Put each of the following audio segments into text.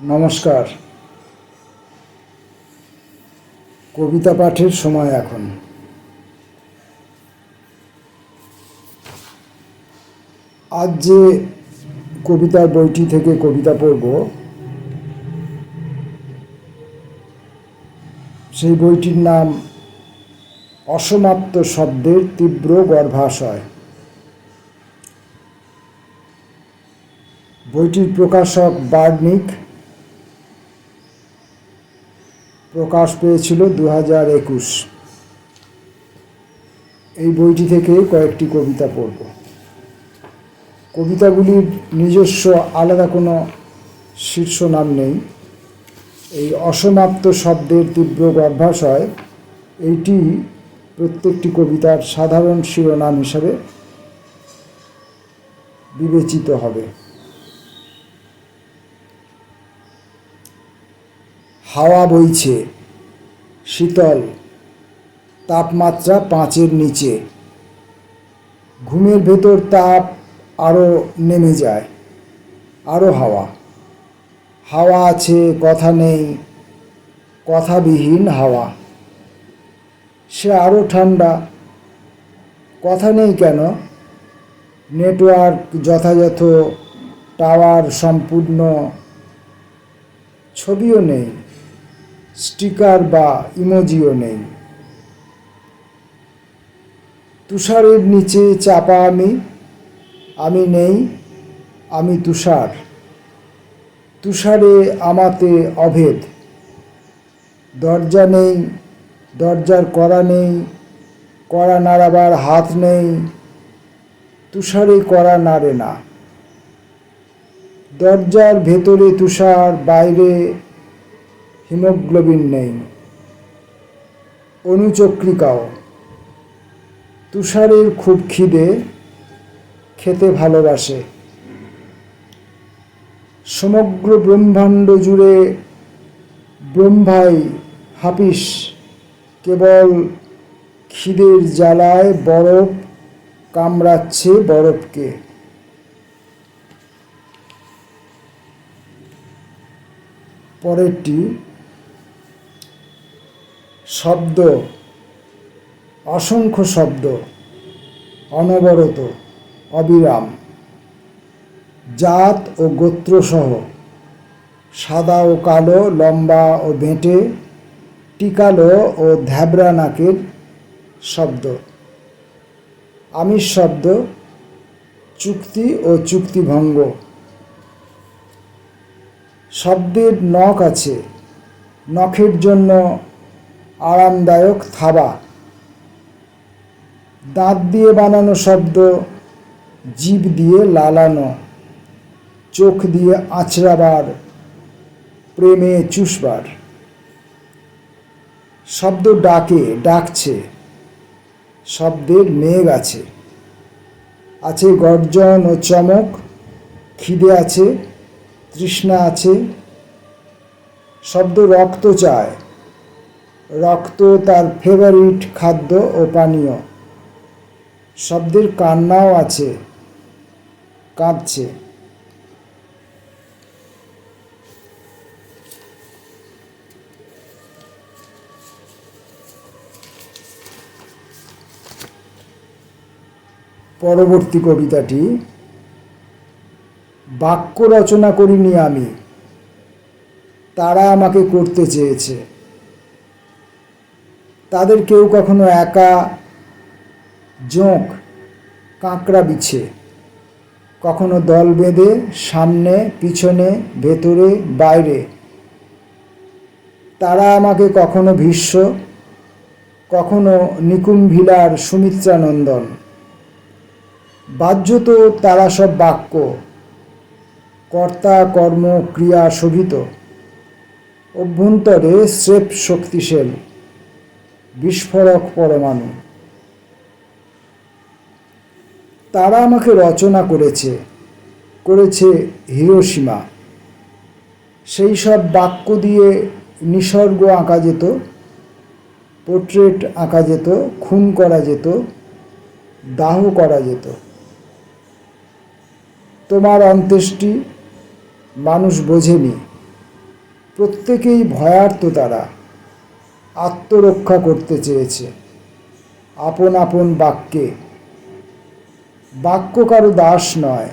নমস্কার। কবিতা পাঠের সময় এখন। আজ যে কবিতার বইটি থেকে কবিতা পড়ব, সেই বইটির নাম অসমাপ্ত শব্দের তীব্র গর্ভাশয়। বইটির প্রকাশক বার্নিক প্রকাশ পেয়েছিল দু হাজার একুশ। এই বইটি থেকে কয়েকটি কবিতা পড়ব। কবিতাগুলির নিজস্ব আলাদা কোনো শীর্ষ নাম নেই। এই অসমাপ্ত শব্দের তীব্র গর্ভাশয়, এইটি প্রত্যেকটি কবিতার সাধারণ শিরোনাম হিসাবে বিবেচিত হবে। হাওয়া বইছে, শীতল, তাপমাত্রা পাঁচের নিচে। ঘুমের ভেতর তাপ আরও নেমে যায় আরও হাওয়া। হাওয়া আছে, কথা নেই, কথাবিহীন হাওয়া। সে আরও ঠান্ডা, কথা নেই কেন? নেটওয়ার্ক যথাযথ, টাওয়ার সম্পূর্ণ, ছবিও নেই। স্টিকার বা ইমোজিও নেই। তুষারের নিচে চাপা আমি আমি নেই, আমি তুষার। তুষারে আমাতে অভেদ। দরজা নেই, দরজার করা নেই, কড়া নাড়াবার হাত নেই, তুষারে করা নাড়ে না। দরজার ভেতরে তুষার, বাইরে হিমোগ্লোবিন নেই। অনুচক্রিকাও। তুষারের খুব খিদে, খেতে ভালোবাসে। সমগ্র ব্রহ্মাণ্ড জুড়ে ব্রহ্মাই হাপিস, কেবল খিদের জ্বালায় বরফ কামড়াচ্ছে বরফকে। পরেরটি শব্দ, অসংখ্য শব্দ, অনবরত, অবিরাম। জাত ও গোত্রসহ, সাদা ও কালো, লম্বা ও বেঁটে, টিকালো ও ধ্যাবরা নাকের শব্দ। আমিষ শব্দ, চুক্তি ও চুক্তিভঙ্গ। শব্দের নখ আছে, নখের জন্য আরামদায়ক থাবা। দাঁত দিয়ে বানানো শব্দ জীব দিয়ে লালানো, চোখ দিয়ে আঁচড়াবার, প্রেমে চুষবার। শব্দ ডাকে, ডাকছে। শব্দের মেঘ আছে। আছে গর্জন ও চমক, খিদে আছে, তৃষ্ণা আছে। শব্দ রক্ত চায়। রক্ত তার ফেভারিট খাদ্য ও পানীয়। শব্দের কান্নাও আছে কাঁদছে পরবর্তী কবিতাটি, বাক্য রচনা করিনি আমি, তারা আমাকে করতে চেয়েছে। তাদের কেউ কখনো একা, জোঁক, কাঁকড়া বিছে। কখনো দল বেঁধে সামনে, পিছনে, ভেতরে, বাইরে। তারা আমাকে কখনো ভীষ্ম, কখনো নিকুম্ভিলার সুমিত্রানন্দন। বাহ্য তো তারা সব বাক্য, কর্তা, কর্ম, ক্রিয়া, শোভিত। অভ্যন্তরে স্রেফ শক্তিশীল। বিস্ফোরক পরমাণু। তারা আমাকে রচনা করেছে করেছে হিরোসীমা সেই সব বাক্য দিয়ে নিসর্গ আঁকা যেত, পোর্ট্রেট আঁকা যেত, খুন করা যেত, দাহ করা যেত। তোমার অন্ত্যেষ্টি মানুষ বোঝেনি, প্রত্যেকেই ভয়ার্ত তারা। আত্মরক্ষা করতে চেয়েছে। আপন আপন বাক্যে। বাক্য কারও দাস নয়,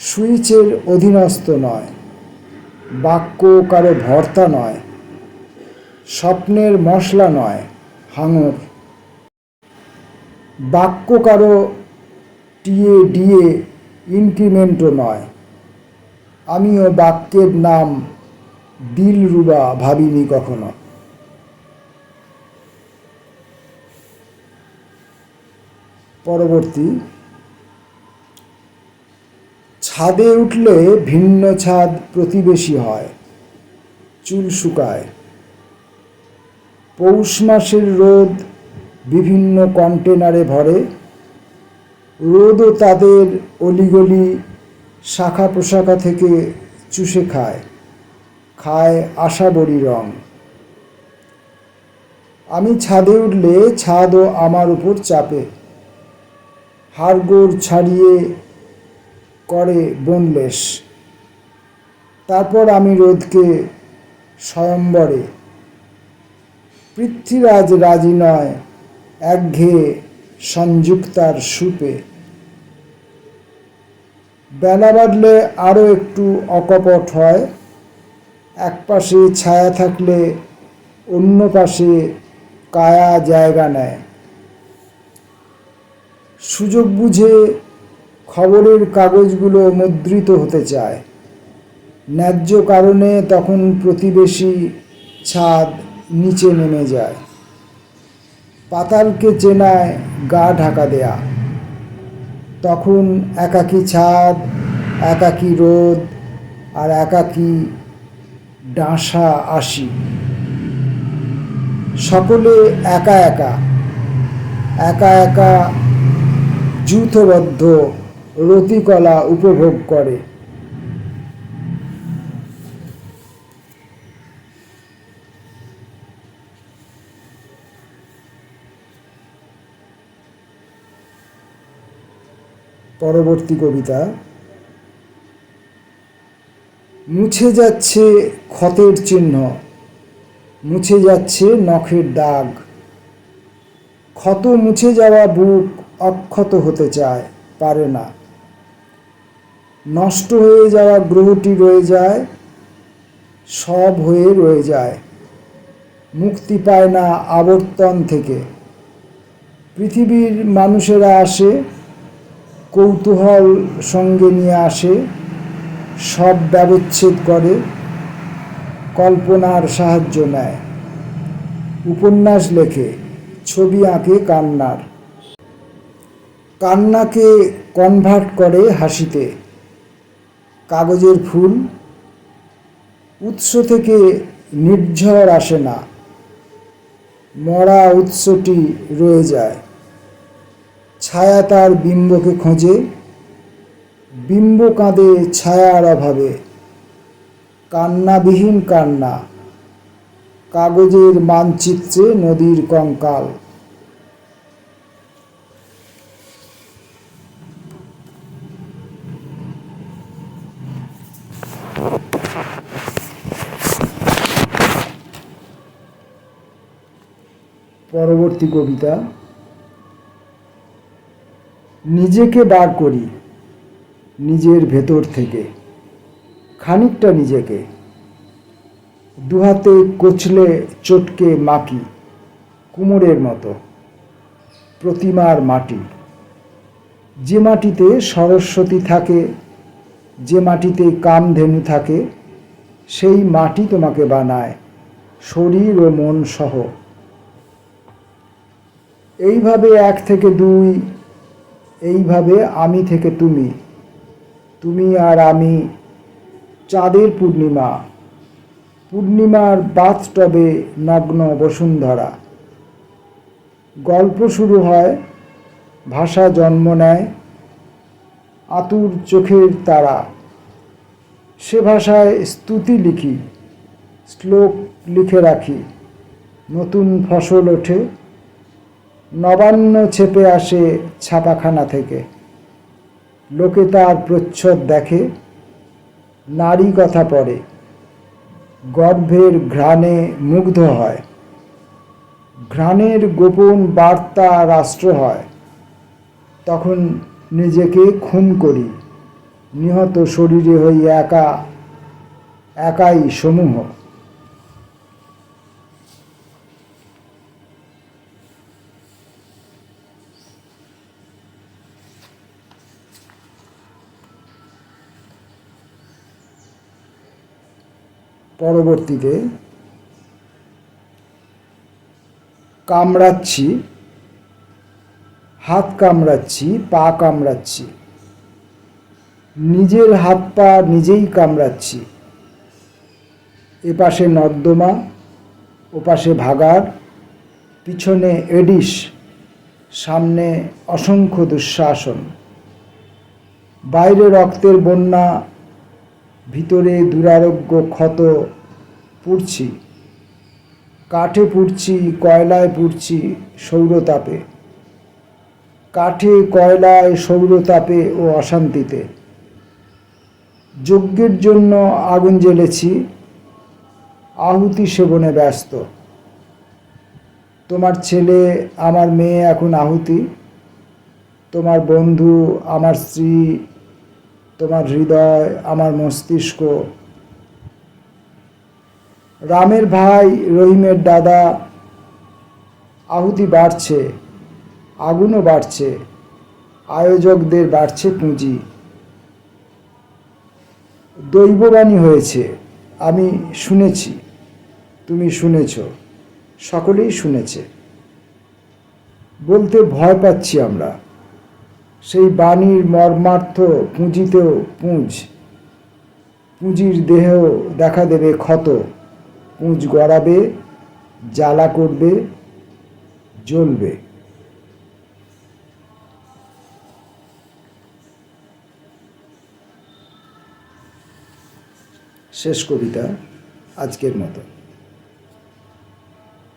সুইচের অধীনস্থ নয়, বাক্য কারও ভর্তা নয়, স্বপ্নের মশলা নয়, হাঙর। বাক্য কারও টিএ ডিএ ইনক্রিমেন্টও নয়। আমিও বাক্যের নাম দিলরুবা ভাবিনি কখনো। পরবর্তী। ছাদে উঠলে ভিন্ন ছাদ প্রতিবেশী হয়, চুল শুকায়। পৌষ মাসের রোদ বিভিন্ন কন্টেনারে ভরে, রোদও তাদের অলিগলি শাখা প্রশাখা থেকে চুষে খায় খায় আশাবরী রং। আমি ছাদে উঠলে ছাদও আমার উপর চাপে। হাড়গোড় ছাড়িয়ে করে বনলেশ তারপর আমি রোদকে স্বয়ম্বরে। পৃথ্বীরাজ রাজি নয় একঘেয়ে সংযুক্তার সুপে। বেলা বাড়লে আরও একটু অকপট হয়। এক পাশে ছায়া থাকলে অন্য পাশে কায়া জায়গা নেয়। সুযোগ বুঝে খবরের কাগজগুলো মুদ্রিত হতে চায়। ন্যায্য কারণে তখন প্রতিবেশী ছাদ নিচে নেমে যায়। পাতালকে চেনায় গা ঢাকা দেয়া। তখন একাকী ছাদ, একাকী রোদ আর একাকী ডাঁসা আসি। সকলে একা একা একা একা যূথবদ্ধ রতিকলা উপভোগ করে। পরবর্তী কবিতা। মুছে যাচ্ছে ক্ষতের চিহ্ন, মুছে যাচ্ছে নখের দাগ। ক্ষত মুছে যাওয়া বুক অক্ষত হতে চায়, পারে না। নষ্ট হয়ে যাওয়া গ্রহটি রয়ে যায়, সব হয়ে রয়ে যায়। মুক্তি পায় না আবর্তন থেকে। পৃথিবীর মানুষেরা আসে, কৌতূহল সঙ্গে নিয়ে আসে, সব ব্যবচ্ছেদ করে, কল্পনার সাহায্য নেয়। উপন্যাস লেখে, ছবি আঁকে কান্নার। কান্নাকে কনভার্ট করে হাসিতে। কাগজের ফুল উৎস থেকে নির্ঝর আসে না। মরা উৎসটি রয়ে যায়। ছায়া তার বিম্বকে খোঁজে। বিম্ব কাঁদে ছায়ার অভাবে। কান্নাবিহীন কান্না। কাগজের মানচিত্রে নদীর কঙ্কাল। পরবর্তী কবিতা, নিজেকে বার করি নিজের ভেতর থেকে, খানিকটা নিজেকে। দুহাতে কোচলে চটকে মাকি কুমোরের মতো, প্রতিমার মাটি। যে মাটিতে সরস্বতী থাকে, যে মাটিতে কামধেনু থাকে, সেই মাটি তোমাকে বানায়, শরীর ও মন সহ। এইভাবে এক থেকে দুই, এইভাবে আমি থেকে তুমি। তুমি আর আমি চাঁদের পূর্ণিমা। পূর্ণিমার বাথটবে নগ্ন বসুন্ধরা। গল্প শুরু হয়, ভাষা জন্ম নেয়, আতুর চোখের তারা। সে ভাষায় স্তুতি লিখি, শ্লোক লিখে রাখি। নতুন ফসল ওঠে নবান্ন ছেপে আসে ছাপাখানা থেকে। লোকে তার প্রচ্ছদ দেখে, নারী কথা পড়ে। গর্ভের ঘ্রাণে মুগ্ধ হয়। ঘ্রাণের গোপন বার্তা রাষ্ট্র হয়। তখন নিজেকে খুন করি। নিহত শরীরে হই একা, একাই সমূহ। পরবর্তীতে কামড়াচ্ছি, হাত কামড়াচ্ছি, পা কামড়াচ্ছি, নিজের হাত পা নিজেই কামড়াচ্ছি, এপাশে নর্দমা, ওপাশে ভাগার পিছনে এডিস সামনে অসংখ্য দুঃশাসন। বাইরে রক্তের বন্যা, ভিতরে দুরারোগ্য ক্ষত পুড়ছি। কাঠে পুড়ছি, কয়লায় পুড়ছি সৌরতাপে কাঠে, কয়লায় সৌরতাপে ও অশান্তিতে। যজ্ঞের জন্য আগুন জ্বেলেছি, আহুতি সেবনে ব্যস্ত। তোমার ছেলে, আমার মেয়ে এখন আহুতি। তোমার বন্ধু, আমার স্ত্রী, তোমার হৃদয়, আমার মস্তিষ্ক রামের ভাই রহিমের দাদা আহুতি বাড়ছে, আগুনও বাড়ছে, আয়োজকদের বাড়ছে পুঁজি। দৈববাণী হয়েছে, আমি শুনেছি, তুমি শুনেছ, সকলেই শুনেছে। বলতে ভয় পাচ্ছি আমরা, সেই বাণীর মর্মার্থ পুঁজিতেও পুঁজ, পুঁজির দেহেও দেখা দেবে ক্ষত। পুঁজ গড়াবে জ্বালা করবে, জ্বলবে। শেষ কবিতা আজকের মতো।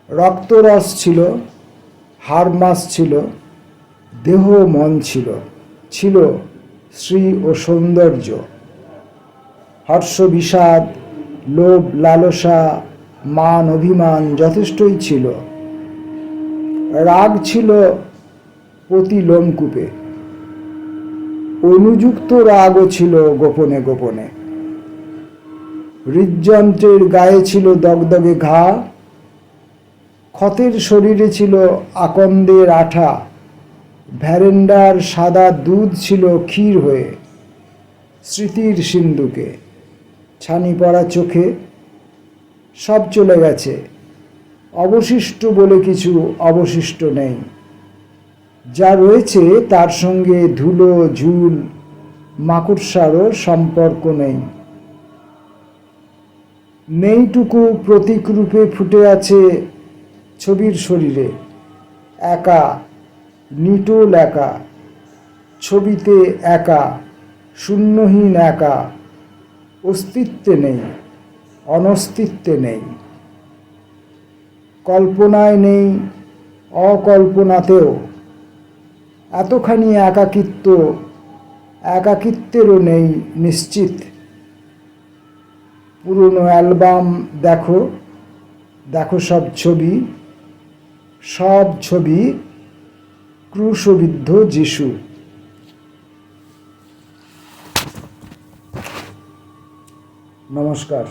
রক্তরস ছিল হাড় মাস ছিল, দেহ মন ছিল ছিল শ্রী ও সৌন্দর্য। হর্ষ বিষাদ লোভ, লালসা মান অভিমান যথেষ্টই ছিল। রাগ ছিল প্রতি লোমকূপে অনুযুক্ত রাগও ছিল গোপনে গোপনে। হৃদযন্ত্রের গায়ে ছিল দগদগে ঘা। ক্ষতের শরীরে ছিল আকন্দের আঠা। ভ্যারেন্ডার সাদা দুধ ছিল ক্ষীর হয়ে। স্মৃতির সিন্ধুকে। ছানি পড়া চোখে সব চলে গেছে। অবশিষ্ট বলে কিছু অবশিষ্ট নেই। যা রয়েছে তার সঙ্গে ধুলো, ঝুল, মাকড়সারও সম্পর্ক নেই। নেইটুকু প্রতীক রূপে ফুটে আছে ছবির শরীরে। একা, নিটোল একা, ছবিতে একা, শূন্যহীন একা, অস্তিত্বে নেই। অনস্তিত্বে নেই। কল্পনায় নেই, অকল্পনাতেও। এতখানি একাকিত্ব, একাকিত্বেরও নেই নিশ্চিত। পুরনো অ্যালবাম দেখো দেখো সব ছবি সব ছবি ক্রুশবিদ্ধ যিশু। নমস্কার।